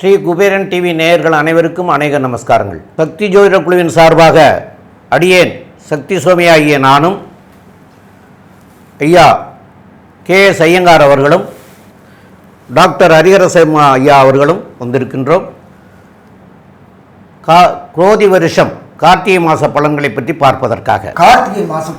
Sri Kuberan TV நேயர்கள் அனைவருக்கும் அநேக நமஸ்காரங்கள். சக்தி ஜோதிட குழுவின் சார்பாக அடியேன் சக்தி சுவாமி ஆகிய நானும் ஐயா கே எஸ் ஐயங்கார் அவர்களும் டாக்டர் ஹரிஹரசம்மா ஐயா அவர்களும் வந்திருக்கின்றோம். கா குரோதி வருஷம் கார்த்திகை மாத பலன்களை பற்றி பார்ப்பதற்காக. கார்த்திகை மாதம்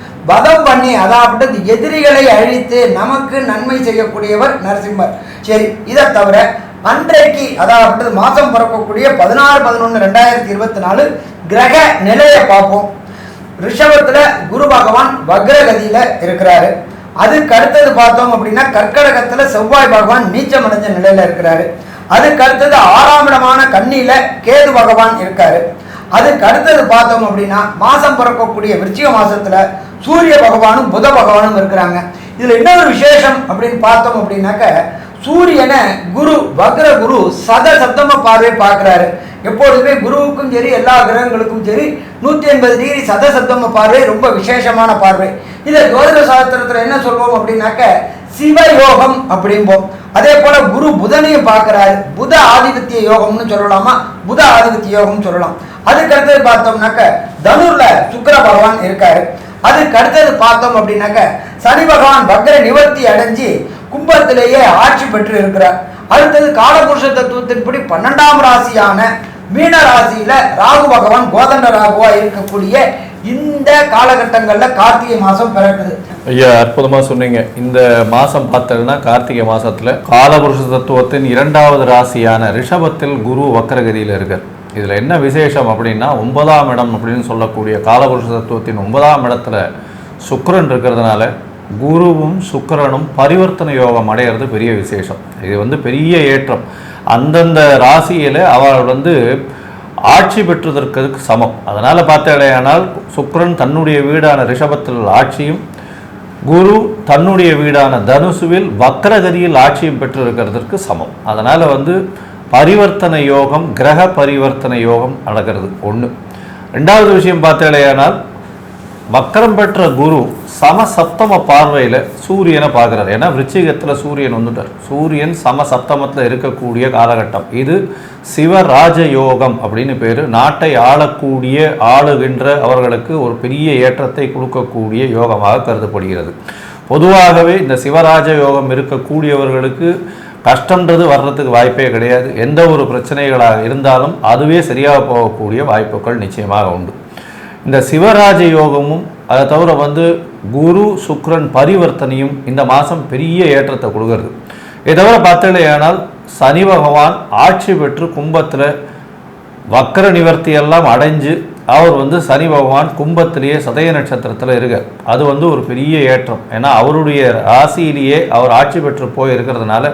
வதம் பண்ணி அதாவது எதிரிகளை அழித்து நமக்கு நன்மை செய்யக்கூடியவர் நரசிம்மர். சரி இதை தவிர அன்றைக்கு அதாவது மாதம் பிறக்கக்கூடிய பதினாறு பதினொன்று ரெண்டாயிரத்தி இருபத்தி நாலு கிரக நிலையை பார்ப்போம். ரிஷபத்தில் குரு பகவான் வக்ரகதியில் இருக்கிறாரு. அதுக்கு அடுத்தது பார்த்தோம் அப்படின்னா கர்க்கடகத்தில் செவ்வாய் பகவான் நீச்சம் அடைஞ்ச நிலையில் இருக்கிறாரு. அதுக்கு அடுத்தது ஆறாம் இடமான கண்ணியில் கேது பகவான் இருக்காரு. அதுக்கு அடுத்தது பார்த்தோம் அப்படின்னா மாதம் பிறக்கக்கூடிய விருச்சிக மாதத்தில் சூரிய பகவானும் புத பகவானும் இருக்கிறாங்க. இதுல இன்னொரு விசேஷம் அப்படின்னு பார்த்தோம் அப்படின்னாக்க சூரியனை குரு வக்ர குரு சத சப்தம பார்வை பார்க்குறாரு. எப்பொழுதுமே குருவுக்கும் சரி எல்லா கிரகங்களுக்கும் சரி நூற்றி எண்பது டிகிரி சத சப்தம பார்வை ரொம்ப விசேஷமான பார்வை. இதை ஜோதிட சாஸ்திரத்தில் என்ன சொல்வோம் அப்படின்னாக்க சிவயோகம் அப்படிம்போம். அதே போல குரு புதனையும் பார்க்கிறாரு. புத ஆதிபத்திய யோகம்னு சொல்லலாமா? புத ஆதிபத்திய யோகம்னு சொல்லலாம். அதுக்கடுத்து பார்த்தோம்னாக்க தனுர்ல சுக்கர பகவான் இருக்காரு. அதுக்கு அடுத்தது பார்த்தோம் அப்படின்னாக்க சனி பகவான் வக்ர நிவர்த்தி அடைஞ்சு கும்பத்திலேயே ஆட்சி பெற்று இருக்கிறார். அடுத்தது காலபுருஷ தத்துவத்தின்படி பன்னெண்டாம் ராசியான மீன ராசியில ராகு பகவான் கோதண்ட ராகுவா இருக்கக்கூடிய இந்த காலகட்டங்களில் கார்த்திகை மாதம் பிறக்குது. ஐயா அற்புதமாக சொன்னீங்க. இந்த மாதம் பார்த்தோம்னா கார்த்திகை மாதத்தில் காலபுருஷ தத்துவத்தின் இரண்டாவது ராசியான ரிஷபத்தில் குரு வக்கரகதியில் இருக்கார். இதில் என்ன விசேஷம் அப்படின்னா ஒன்பதாம் இடம் அப்படின்னு சொல்லக்கூடிய காலபுருஷ தத்துவத்தின் ஒன்பதாம் இடத்துல சுக்கரன் இருக்கிறதுனால குருவும் சுக்கரனும் பரிவர்த்தனை யோகம் அடையிறது பெரிய விசேஷம். இது வந்து பெரிய ஏற்றம். அந்தந்த ராசியில் அவர் வந்து ஆட்சி பெற்றதற்கு சமம். அதனால் பார்த்தாலேயானால் சுக்கரன் தன்னுடைய வீடான ரிஷபத்தில் ஆட்சியும் குரு தன்னுடைய வீடான தனுசுவில் வக்கரகதியில் ஆட்சியும் பெற்றிருக்கிறதற்கு சமம். அதனால் வந்து பரிவர்த்தனை யோகம் கிரக பரிவர்த்தனை யோகம் நடக்கிறது. ஒன்று ரெண்டாவது விஷயம் பார்த்தேனால் வக்கரம் பெற்ற குரு சம சப்தம பார்வையில் சூரியனை பார்க்குறார். ஏன்னா விருச்சிகத்தில் சூரியன் வந்துட்டார். சூரியன் சம சப்தமத்தில் இருக்கக்கூடிய காலகட்டம். இது சிவராஜ யோகம் அப்படின்னு பேர். நாட்டை ஆளக்கூடிய ஆளுகின்ற அவர்களுக்கு ஒரு பெரிய ஏற்றத்தை கொடுக்கக்கூடிய யோகமாக கருதப்படுகிறது. பொதுவாகவே இந்த சிவராஜ யோகம் இருக்கக்கூடியவர்களுக்கு கஷ்டன்றது வர்றதுக்கு வாய்ப்பே கிடையாது. எந்த ஒரு பிரச்சனைகளாக இருந்தாலும் அதுவே சரியாக போகக்கூடிய வாய்ப்புகள் நிச்சயமாக உண்டு. இந்த சிவராஜ யோகமும் அதை தவிர வந்து குரு சுக்ரன் பரிவர்த்தனையும் இந்த மாதம் பெரிய ஏற்றத்தை கொடுக்கறது. இதை தவிர பார்த்தீங்கன்னா சனி பகவான் ஆட்சி பெற்று கும்பத்தில் வக்கர நிவர்த்தி எல்லாம் அடைஞ்சு அவர் வந்து சனி பகவான் கும்பத்திலேயே சதய நட்சத்திரத்தில் இருக்க அது வந்து ஒரு பெரிய ஏற்றம். ஏன்னா அவருடைய ராசியிலேயே அவர் ஆட்சி பெற்று போய் இருக்கிறதுனால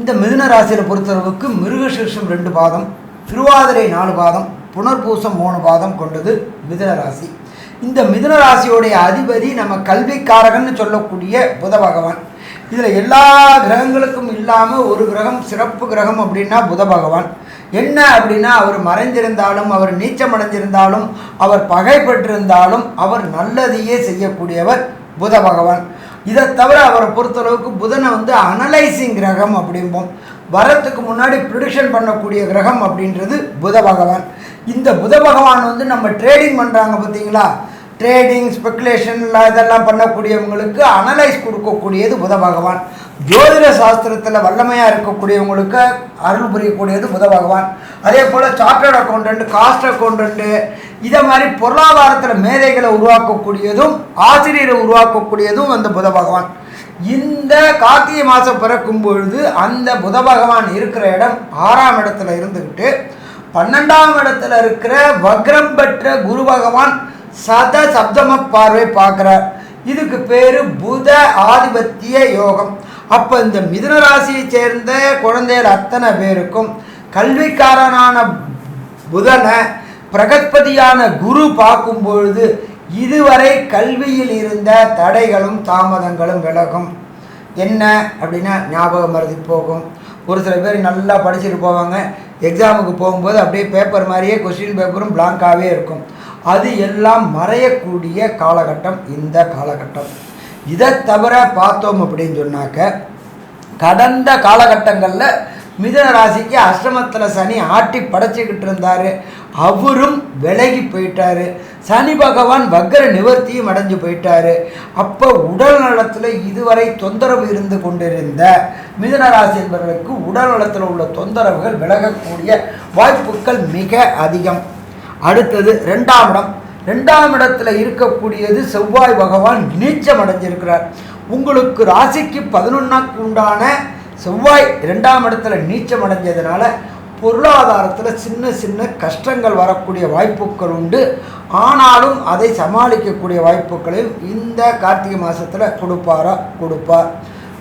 இந்த மிதுன ராசியில் பொறுத்தளவுக்கு மிருகசீர்ஷம் ரெண்டு பாதம் திருவாதிரை நாலு பாதம் புனர்பூசம் மூணு பாதம் கொண்டது மிதுன ராசி. இந்த மிதுன ராசியோடைய அதிபதி நம்ம கல்விக்காரகன்னு சொல்லக்கூடிய புத பகவான். இதில் எல்லா கிரகங்களுக்கும் இல்லாமல் ஒரு கிரகம் சிறப்பு கிரகம் அப்படின்னா புத பகவான். என்ன அப்படின்னா அவர் மறைந்திருந்தாலும் அவர் நீச்சமடைந்திருந்தாலும் அவர் பகைப்பட்டிருந்தாலும் அவர் நல்லதையே செய்யக்கூடியவர் புத பகவான். இதை தவிர அவரை பொறுத்தளவுக்கு புதனை வந்து அனலைசிங் கிரகம் அப்படிம்போம். வரத்துக்கு முன்னாடி ப்ரிடிக்ஷன் பண்ணக்கூடிய கிரகம் அப்படின்றது புத பகவான். இந்த புத பகவான் வந்து நம்ம ட்ரேடிங் பண்ணுறாங்க பார்த்தீங்களா? ட்ரேடிங் ஸ்பெகுலேஷன் இதெல்லாம் பண்ணக்கூடியவங்களுக்கு அனலைஸ் கொடுக்கக்கூடியது புத பகவான். ஜோதிட சாஸ்திரத்தில் வல்லமையாக இருக்கக்கூடியவங்களுக்கு அருள் புரியக்கூடியது புத பகவான். அதே போல் சார்ட்டர்ட் அக்கௌண்டன்ட் காஸ்ட் அக்கௌண்டன்ட்டு இதை மாதிரி பொருளாதாரத்தில் மேதைகளை உருவாக்கக்கூடியதும் ஆசிரியரை உருவாக்கக்கூடியதும் அந்த புத பகவான். இந்த கார்த்திகை மாதம் பிறக்கும் பொழுது அந்த புத பகவான் இருக்கிற இடம் ஆறாம் இடத்துல இருந்துக்கிட்டு பன்னெண்டாம் இடத்துல இருக்கிற வக்ரம் பெற்ற குரு பகவான் சத சப்தம பார்வை பார்க்குறார். இதுக்கு பேர் புத ஆதிபத்திய யோகம். அப்போ இந்த மிதுன ராசியை சேர்ந்த குழந்தைகள் அத்தனை பேருக்கும் கல்விக்காரனான புதனை பிரகஸ்பதியான குரு பார்க்கும் பொழுது இதுவரை கல்வியில் இருந்த தடைகளும் தாமதங்களும் விலகும். என்ன அப்படின்னா ஞாபகம் மருதி போகும். ஒரு சில பேர் நல்லா படிச்சுட்டு போவாங்க. எக்ஸாமுக்கு போகும்போது அப்படியே பேப்பர் மாதிரியே கொஸ்டின் பேப்பரும் பிளாங்காகவே இருக்கும். அது எல்லாம் மறையக்கூடிய காலகட்டம் இந்த காலகட்டம். இதை தவிர பார்த்தோம் அப்படின்னு சொன்னாக்க கடந்த காலகட்டங்களில் மிதன ராசிக்கு அஷ்டமத்தில் சனி ஆட்டி படைச்சிக்கிட்டு இருந்தார். அவரும் விலகி போயிட்டாரு. சனி பகவான் வக்கர நிவர்த்தியும் அடைஞ்சு போயிட்டாரு. அப்போ உடல் நலத்தில் இதுவரை தொந்தரவு இருந்து கொண்டிருந்த மிதனராசி என்பவர்களுக்கு உடல் நலத்தில் உள்ள தொந்தரவுகள் விலகக்கூடிய வாய்ப்புகள் மிக அதிகம். அடுத்தது ரெண்டாம் இடம். ரெண்டாம் இடத்துல இருக்கக்கூடியது செவ்வாய் பகவான் நீச்சம் அடைஞ்சிருக்கிறார். உங்களுக்கு ராசிக்கு பதினொன்னாக்கு உண்டான செவ்வாய் ரெண்டாம் இடத்துல நீச்சம் அடைஞ்சதுனால பொருளாதாரத்தில் சின்ன சின்ன கஷ்டங்கள் வரக்கூடிய வாய்ப்புகள் உண்டு. ஆனாலும் அதை சமாளிக்கக்கூடிய வாய்ப்புகளையும் இந்த கார்த்திகை மாதத்தில் கொடுப்பாரா? கொடுப்பார்.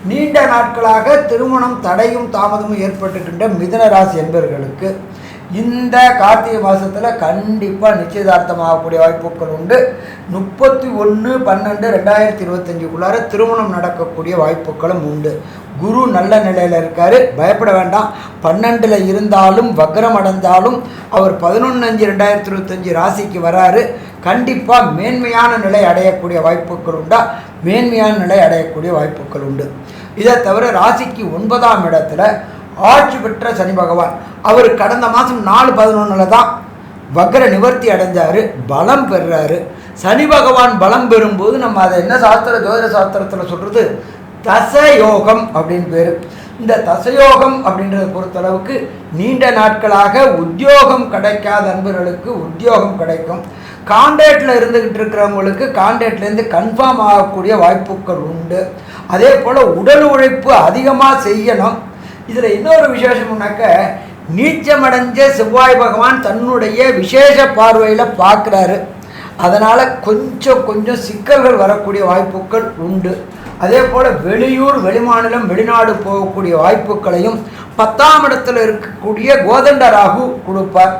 நீண்ட நாட்களாக திருமணம் தடையும் தாமதமும் ஏற்பட்டுகின்ற மிதன ராசி என்பவர்களுக்கு இந்த கார்த்திகை மாதத்தில் கண்டிப்பாக நிச்சயதார்த்தமாகக்கூடிய வாய்ப்புகள் உண்டு. முப்பத்தி ஒன்று பன்னெண்டு ரெண்டாயிரத்தி இருபத்தஞ்சுக்குள்ளார திருமணம் நடக்கக்கூடிய வாய்ப்புகளும் உண்டு. குரு நல்ல நிலையில் இருக்கார். பயப்பட வேண்டாம். பன்னெண்டில் இருந்தாலும் வக்ரம் அடைந்தாலும் அவர் பதினொன்று அஞ்சு ரெண்டாயிரத்தி இருபத்தஞ்சி ராசிக்கு வராரு. கண்டிப்பாக மேன்மையான நிலை அடையக்கூடிய வாய்ப்புகள் உண்டா? மேன்மையான நிலை அடையக்கூடிய வாய்ப்புகள் உண்டு. இதை தவிர ராசிக்கு ஒன்பதாம் இடத்துல ஆட்சி பெற்ற சனி பகவான். அவர் கடந்த மாதம் நாலு பதினொன்றில் தான் வக்கர நிவர்த்தி அடைஞ்சார் பலம் பெறுறாரு சனி பகவான் பலம் பெறும்போது நம்ம அதை என்ன சாஸ்திர ஜோதிட சாஸ்திரத்தில் சொல்கிறது தசயோகம் அப்படின்னு பேர். இந்த தசயோகம் அப்படின்றத பொறுத்தளவுக்கு நீண்ட நாட்களாக உத்தியோகம் கிடைக்காத நண்பர்களுக்கு உத்தியோகம் கிடைக்கும். கான்ட்ராக்டில் இருந்துக்கிட்டு இருக்கிறவங்களுக்கு கான்ட்ராக்ட்லேருந்து கன்ஃபார்ம் ஆகக்கூடிய வாய்ப்புகள் உண்டு. அதே போல் உடல் உழைப்பு அதிகமாக செய்யணும். இதில் இன்னொரு விசேஷம்னாக்க நீச்சமடைஞ்ச செவ்வாய் பகவான் தன்னுடைய விசேஷ பார்வையில் பார்க்குறாரு. அதனால் கொஞ்சம் கொஞ்சம் சிக்கல்கள் வரக்கூடிய வாய்ப்புகள் உண்டு. அதே போல் வெளியூர் வெளிமாநிலம் வெளிநாடு போகக்கூடிய வாய்ப்புகளையும் பத்தாம் இடத்துல இருக்கக்கூடிய கோதண்ட ராகு கொடுப்பார்.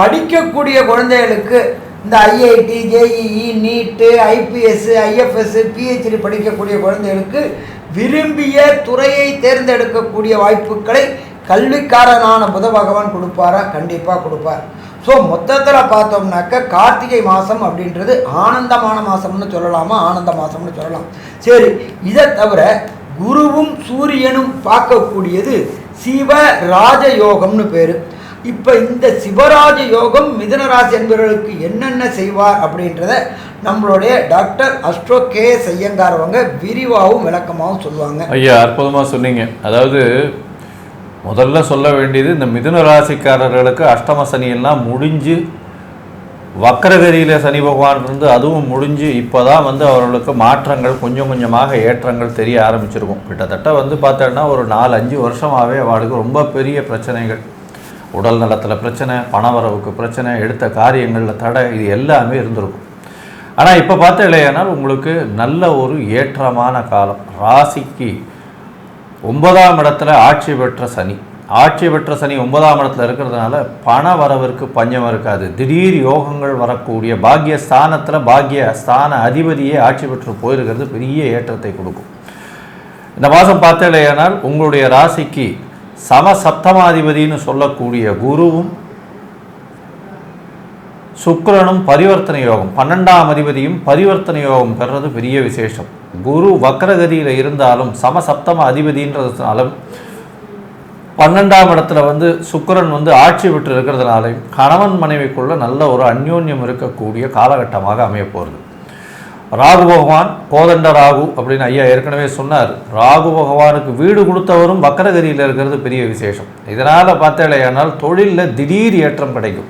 படிக்கக்கூடிய குழந்தைகளுக்கு இந்த IIT JEE NEET IPS IFS PhD படிக்கக்கூடிய குழந்தைகளுக்கு விரும்பிய துறையை தேர்ந்தெடுக்கக்கூடிய வாய்ப்புகளை கல்விக்காரனான புத பகவான் கொடுப்பாரா? கண்டிப்பாக கொடுப்பார். ஸோ மொத்தத்தில் பார்த்தோம்னாக்க கார்த்திகை மாதம் அப்படின்றது ஆனந்தமான மாதம்னு சொல்லலாமா? ஆனந்த மாதம்னு சொல்லலாம். சரி இதை தவிர குருவும் சூரியனும் பார்க்கக்கூடியது சிவ ராஜயோகம்னு பேர். இப்போ இந்த சிவராஜ யோகம் மிதுனராசி என்பவர்களுக்கு என்னென்ன செய்வார் அப்படின்றத நம்மளுடைய டாக்டர் அஸ்ட்ரோ கே செய்யங்கார் அவங்க விரிவாகவும் விளக்கமாகவும் சொல்லுவாங்க. ஐயா அற்புதமாக சொன்னீங்க. அதாவது முதல்ல சொல்ல வேண்டியது இந்த மிதுன ராசிக்காரர்களுக்கு அஷ்டம சனியெல்லாம் முடிஞ்சு வக்கரகரியில் சனி பகவான் இருந்து அதுவும் முடிஞ்சு இப்போ தான் வந்து அவர்களுக்கு மாற்றங்கள் கொஞ்சம் கொஞ்சமாக ஏற்றங்கள் தெரிய ஆரம்பிச்சிருக்கும். கிட்டத்தட்ட வந்து பார்த்தோன்னா ஒரு நாலு அஞ்சு வருஷமாகவே அவளுக்கு ரொம்ப பெரிய பிரச்சனைகள். உடல் நலத்தில் பிரச்சனை பணவரவுக்கு பிரச்சனை எடுத்த காரியங்களில் தடை இது எல்லாமே இருந்திருக்கும். ஆனால் இப்போ பார்த்த இல்லையானால் உங்களுக்கு நல்ல ஒரு ஏற்றமான காலம். ராசிக்கு ஒன்பதாம் இடத்துல ஆட்சி பெற்ற சனி. ஆட்சி பெற்ற சனி ஒன்பதாம் இடத்துல இருக்கிறதுனால பண வரவிற்கு பஞ்சம் இருக்காது. திடீர் யோகங்கள் வரக்கூடிய பாக்கிய ஸ்தானத்தில் பாக்கிய ஸ்தான அதிபதியே ஆட்சி பெற்று போயிருக்கிறது. பெரிய ஏற்றத்தை கொடுக்கும். இந்த மாதம் பார்த்தேனால் உங்களுடைய ராசிக்கு சமசப்தமாதிபதினு சொல்லக்கூடிய குருவும் சுக்கரனும் பரிவர்த்தனை யோகம். பன்னெண்டாம் அதிபதியும் பரிவர்த்தனை யோகம் பெறது பெரிய விசேஷம். குரு வக்கரகதியில் இருந்தாலும் சமசப்தம அதிபதின்றதுனாலும் பன்னெண்டாம் இடத்துல வந்து சுக்கரன் வந்து ஆட்சி விட்டு இருக்கிறதுனாலையும் கணவன் மனைவிக்குள்ள நல்ல ஒரு அந்யோன்யம் இருக்கக்கூடிய காலகட்டமாக அமையப்போகிறது ராகு பகவான் கோதண்ட ராகு அப்படின்னு ஐயா ஏற்கனவே சொன்னார். ராகு பகவானுக்கு வீடு கொடுத்தவரும் வக்கரகிரியில் இருக்கிறது பெரிய விசேஷம். இதனால் பார்த்தேனால் தொழிலில் திடீர் ஏற்றம் கிடைக்கும்.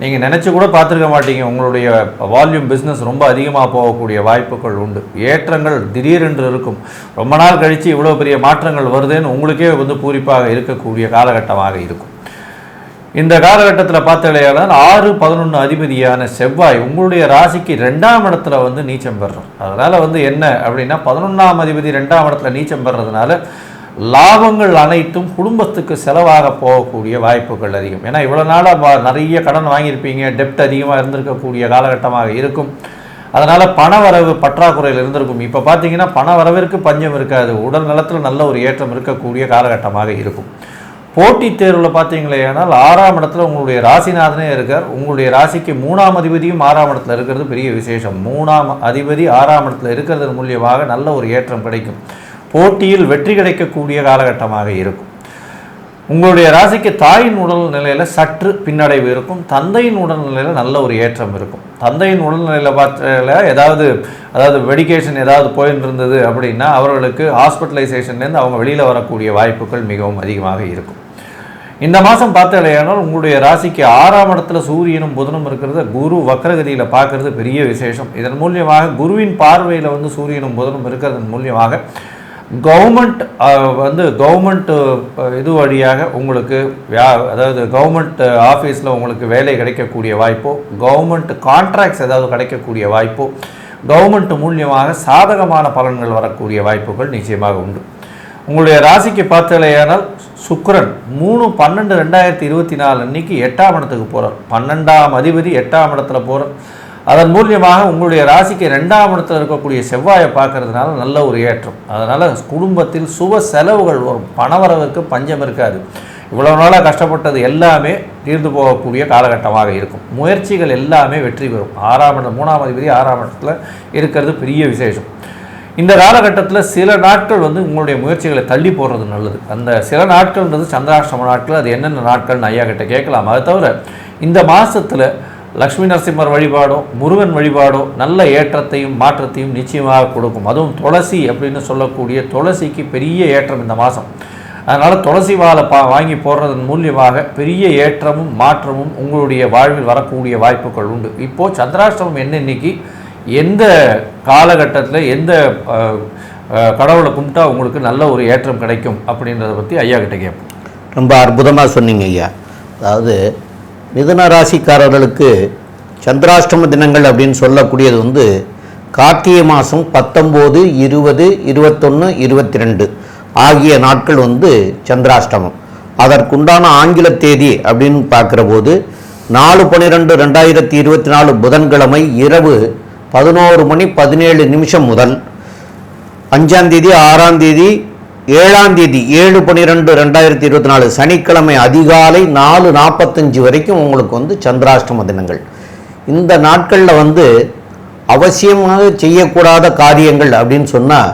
நீங்கள் நினச்சி கூட பார்த்துருக்க மாட்டீங்க. உங்களுடைய வால்யூம் பிஸ்னஸ் ரொம்ப அதிகமாக போகக்கூடிய வாய்ப்புகள் உண்டு. ஏற்றங்கள் திடீரென்று இருக்கும். ரொம்ப நாள் கழித்து இவ்வளோ பெரிய மாற்றங்கள் வருதுன்னு உங்களுக்கே வந்து பூரிப்பாக இருக்கக்கூடிய காலகட்டமாக இருக்கும். இந்த காலகட்டத்தில் பார்த்தலையானால் ஆறு பதினொன்று அதிபதியான செவ்வாய் உங்களுடைய ராசிக்கு ரெண்டாம் இடத்துல வந்து நீச்சம் பெறுறோம் அதனால் வந்து என்ன அப்படின்னா பதினொன்றாம் அதிபதி ரெண்டாம் இடத்துல நீச்சம் பெறுறதுனால லாபங்கள் அனைத்தும் குடும்பத்துக்கு செலவாக போகக்கூடிய வாய்ப்புகள் அதிகம். ஏன்னா இவ்வளோ நாளாக நிறைய கடன் வாங்கியிருப்பீங்க டெப்ட் அதிகமாக இருந்திருக்கக்கூடிய காலகட்டமாக இருக்கும். அதனால் பண வரவு பற்றாக்குறையில் இருந்திருக்கும். இப்போ பார்த்தீங்கன்னா பண வரவிற்கு பஞ்சம் இருக்காது. உடல் நலத்தில் நல்ல ஒரு ஏற்றம் இருக்கக்கூடிய காலகட்டமாக இருக்கும். போட்டித் தேர்வில் பார்த்தீங்களேனால் ஆறாம் இடத்துல உங்களுடைய ராசிநாதனே இருக்கார். உங்களுடைய ராசிக்கு மூணாம் அதிபதியும் ஆறாம் இடத்துல இருக்கிறது பெரிய விசேஷம். மூணாம் அதிபதி ஆறாம் இடத்துல இருக்கிறது மூலியமாக நல்ல ஒரு ஏற்றம் கிடைக்கும். போட்டியில் வெற்றி கிடைக்கக்கூடிய காலகட்டமாக இருக்கும். உங்களுடைய ராசிக்கு தாயின் உடல் நிலையில் சற்று பின்னடைவு இருக்கும். தந்தையின் உடல் நிலையில் நல்ல ஒரு ஏற்றம் இருக்கும். தந்தையின் உடல்நிலையில் பார்த்தால ஏதாவது அதாவது மெடிகேஷன் ஏதாவது போயின்னு இருந்தது அப்படின்னா அவர்களுக்கு ஹாஸ்பிட்டலைசேஷன்லேருந்து அவங்க வெளியில் வரக்கூடிய வாய்ப்புகள் மிகவும் அதிகமாக இருக்கும். இந்த மாதம் பார்த்தாலேயானால் உங்களுடைய ராசிக்கு ஆறாம் இடத்துல சூரியனும் புதனும் இருக்கிறத குரு வக்ரகதியில் பார்க்கறது பெரிய விசேஷம். இதன் மூலியமாக குருவின் பார்வையில் வந்து சூரியனும் புதனும் இருக்கிறதன் மூலியமாக கவர்மெண்ட் வந்து கவர்மெண்ட் இது வழியாக உங்களுக்கு அதாவது கவர்மெண்ட் ஆஃபீஸில் உங்களுக்கு வேலை கிடைக்கக்கூடிய வாய்ப்போ கவர்மெண்ட் கான்ட்ராக்ட்ஸ் ஏதாவது கிடைக்கக்கூடிய வாய்ப்போ கவர்மெண்ட் மூலியமாக சாதகமான பலன்கள் வரக்கூடிய வாய்ப்புகள் நிச்சயமாக உண்டு. உங்களுடைய ராசிக்கு பார்த்தலையானால் சுக்கரன் மூணு பன்னெண்டு ரெண்டாயிரத்தி இருபத்தி நாலு அன்னைக்கு எட்டாம் இடத்துக்கு போகிறார் பன்னெண்டாம் அதிபதி எட்டாம் இடத்துல போகிறார் அதன் மூலியமாக உங்களுடைய ராசிக்கு ரெண்டாம் இடத்துல இருக்கக்கூடிய செவ்வாயை பார்க்கறதுனால நல்ல ஒரு ஏற்றம். அதனால் குடும்பத்தில் சுப செலவுகள் வரும். பணவரவுக்கு பஞ்சம் இருக்காது. இவ்வளோ நாளாக கஷ்டப்பட்டது எல்லாமே தீர்ந்து போகக்கூடிய காலகட்டமாக இருக்கும். முயற்சிகள் எல்லாமே வெற்றி பெறும். ஆறாம் இடம் மூணாம் அதிபதி ஆறாம் இடத்துல இருக்கிறது பெரிய விசேஷம். இந்த காலகட்டத்தில் சில நாட்கள் வந்து உங்களுடைய முயற்சிகளை தள்ளி போடுறது நல்லது. அந்த சில நாட்கள்ன்றது சந்திராஷ்டம நாட்கள் அது என்னென்ன நாட்கள்னு ஐயா கிட்ட கேட்கலாம். அதை தவிர இந்த மாதத்தில் லக்ஷ்மி நரசிம்மர் வழிபாடோ முருகன் வழிபாடும் நல்ல ஏற்றத்தையும் மாற்றத்தையும் நிச்சயமாக கொடுக்கும். அதுவும் துளசி அப்படின்னு சொல்லக்கூடிய துளசிக்கு பெரிய ஏற்றம் இந்த மாதம். அதனால் துளசி வாழை பா வாங்கி போடுறதன் மூலியமாக பெரிய ஏற்றமும் மாற்றமும் உங்களுடைய வாழ்வில் வரக்கூடிய வாய்ப்புகள் உண்டு. இப்போது சந்திராஷ்டமம் என்ன இன்னைக்கு? எந்த காலகட்டத்தில் எந்த கடவுளை கும்பிட்டா உங்களுக்கு நல்ல ஒரு ஏற்றம் கிடைக்கும் அப்படின்றத பற்றி ஐயா கிட்ட கேட்போம். ரொம்ப அற்புதமாக சொன்னீங்க ஐயா. அதாவது மிதுன ராசிக்காரர்களுக்கு சந்திராஷ்டம தினங்கள் அப்படின்னு சொல்லக்கூடியது வந்து கார்த்திகை மாதம் பத்தொம்போது இருபது இருபத்தொன்று இருபத்தி ரெண்டு ஆகிய நாட்கள் வந்து சந்திராஷ்டமம். அதற்குண்டான ஆங்கில தேதி அப்படின்னு பார்க்குற போது நாலு பன்னிரெண்டு ரெண்டாயிரத்தி இருபத்தி நாலு புதன்கிழமை இரவு பதினோரு மணி பதினேழு நிமிஷம் முதல் அஞ்சாம் தேதி ஆறாம் தேதி ஏழாம் தேதி ஏழு பன்னிரெண்டு ரெண்டாயிரத்தி இருபத்தி நாலு சனிக்கிழமை அதிகாலை நாலு நாற்பத்தஞ்சு வரைக்கும் உங்களுக்கு வந்து சந்திராஷ்டம தினங்கள். இந்த நாட்களில் வந்து அவசியமாக செய்யக்கூடாத காரியங்கள் அப்படின்னு சொன்னால்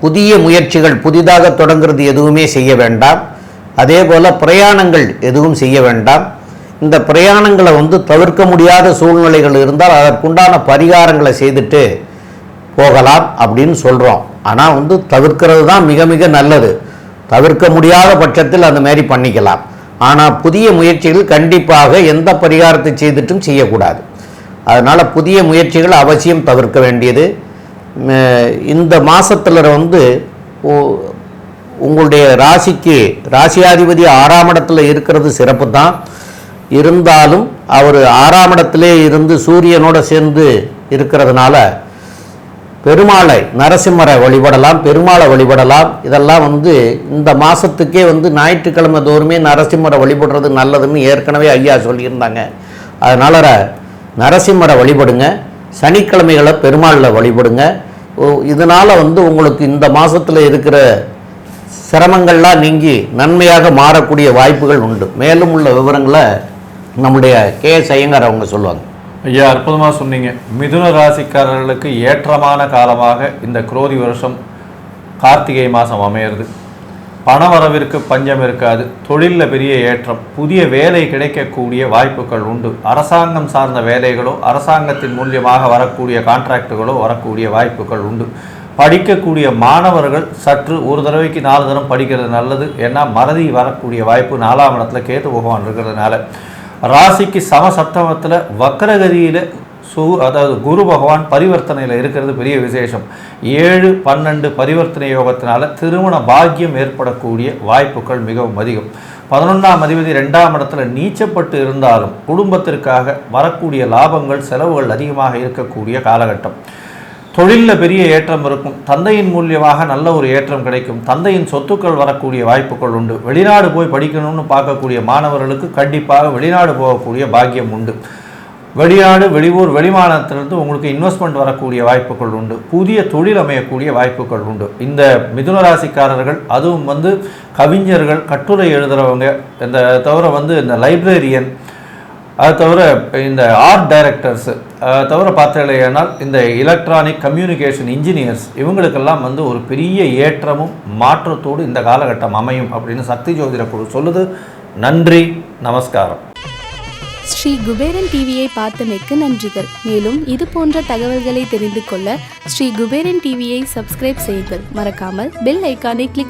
புதிய முயற்சிகள் புதிதாக தொடங்குறது எதுவுமே செய்ய வேண்டாம். அதே போல் பிரயாணங்கள் எதுவும் செய்ய வேண்டாம். இந்த பிரயாணங்களை வந்து தவிர்க்க முடியாத சூழ்நிலைகள் இருந்தால் அதற்குண்டான பரிகாரங்களை செய்துட்டு போகலாம் அப்படின்னு சொல்கிறோம் ஆனால் வந்து தவிர்க்கிறது தான் மிக மிக நல்லது. தவிர்க்க முடியாத பட்சத்தில் அந்த மாரி பண்ணிக்கலாம். ஆனால் புதிய முயற்சிகள் கண்டிப்பாக எந்த பரிகாரத்தை செய்துட்டும் செய்யக்கூடாது. அதனால் புதிய முயற்சிகள் அவசியம் தவிர்க்க வேண்டியது. இந்த மாதத்தில் வந்து உங்களுடைய ராசிக்கு ராசியாதிபதி ஆறாம் இடத்துல இருக்கிறது சிறப்பு தான். இருந்தாலும் அவர் ஆறாம் இடத்திலே இருந்து சூரியனோட சேர்ந்து இருக்கிறதுனால பெருமாளை நரசிம்மரை வழிபடலாம் பெருமாளை வழிபடலாம். இதெல்லாம் வந்து இந்த மாதத்துக்கே வந்து ஞாயிற்றுக்கிழமை தோறுமே நரசிம்மரை வழிபடுறது நல்லதுன்னு ஏற்கனவே ஐயா சொல்லியிருந்தாங்க. அதனால் நரசிம்மரை வழிபடுங்க சனிக்கிழமைகளை பெருமாளில் வழிபடுங்க. இதனால் வந்து உங்களுக்கு இந்த மாதத்தில் இருக்கிற சிரமங்கள்லாம் நீங்கி நன்மையாக மாறக்கூடிய வாய்ப்புகள் உண்டு. மேலும் உள்ள விவரங்களை நம்முடைய கே எஸ் ஐயங்கார் அவங்க சொல்லுவாங்க. ஐயா அற்புதமாக சொன்னீங்க. மிதுன ராசிக்காரர்களுக்கு ஏற்றமான காலமாக இந்த குரோதி வருஷம் கார்த்திகை மாதம் அமையிறது. பணவரவிற்கு பஞ்சம் இருக்காது. தொழிலில் பெரிய ஏற்றம். புதிய வேலை கிடைக்கக்கூடிய வாய்ப்புகள் உண்டு. அரசாங்கம் சார்ந்த வேலைகளோ அரசாங்கத்தின் மூலியமாக வரக்கூடிய கான்ட்ராக்டுகளோ வரக்கூடிய வாய்ப்புகள் உண்டு. படிக்கக்கூடிய மாணவர்கள் சற்று ஒரு தடவைக்கு நாலு தரம் படிக்கிறது நல்லது. ஏன்னா மறதி வரக்கூடிய வாய்ப்பு நாலாம் இடத்துல கேட்டு பகவான் இருக்கிறதுனால. ராசிக்கு சமசப்தமத்தில் வக்கரகதியில் சு அதாவது குரு பகவான் பரிவர்த்தனையில் இருக்கிறது பெரிய விசேஷம். ஏழு பன்னெண்டு பரிவர்த்தனை யோகத்தினால திருமண பாக்கியம் ஏற்படக்கூடிய வாய்ப்புகள் மிகவும் அதிகம். பதினொன்றாம் அதிபதி ரெண்டாம் இடத்துல நீச்சப்பட்டு இருந்தாலும் குடும்பத்திற்காக வரக்கூடிய லாபங்கள் செலவுகள் அதிகமாக இருக்கக்கூடிய காலகட்டம். தொழிலில் பெரிய ஏற்றம் இருக்கும். தந்தையின் மூலியமாக நல்ல ஒரு ஏற்றம் கிடைக்கும். தந்தையின் சொத்துக்கள் வரக்கூடிய வாய்ப்புகள் உண்டு. வெளிநாடு போய் படிக்கணும்னு பார்க்கக்கூடிய மாணவர்களுக்கு கண்டிப்பாக வெளிநாடு போகக்கூடிய பாக்கியம் உண்டு. வெளிநாடு வெளியூர் வெளிமாநிலத்திலிருந்து உங்களுக்கு இன்வெஸ்ட்மெண்ட் வரக்கூடிய வாய்ப்புகள் உண்டு. புதிய தொழில் அமையக்கூடிய வாய்ப்புகள் உண்டு. இந்த மிதுன ராசிக்காரர்கள் அதுவும் வந்து கவிஞர்கள் கட்டுரை எழுதுகிறவங்க இந்த தவிர வந்து இந்த லைப்ரரியன் அது தவிர இந்த ஆர்ட் டைரக்டர்ஸு தவிர பார்த்தீங்கன்னா இந்த எலக்ட்ரானிக் கம்யூனிகேஷன் இன்ஜினியர்ஸ் இவங்களுக்கெல்லாம் வந்து ஒரு பெரிய ஏற்றமும் மாற்றத்தோடு இந்த காலகட்டம் அமையும் அப்படின்னு சக்தி ஜோதிட குழு சொல்லுது. நன்றி நமஸ்காரம். ஸ்ரீ குபேரன் டிவியை பார்த்தமைக்கு நன்றிகள். மேலும் இது போன்ற தகவல்களை தெரிந்து கொள்ள ஸ்ரீ குபேரன் டிவியை சப்ஸ்கிரைப் செய்யுங்கள். மறக்காமல் பெல் ஐக்கானை கிளிக்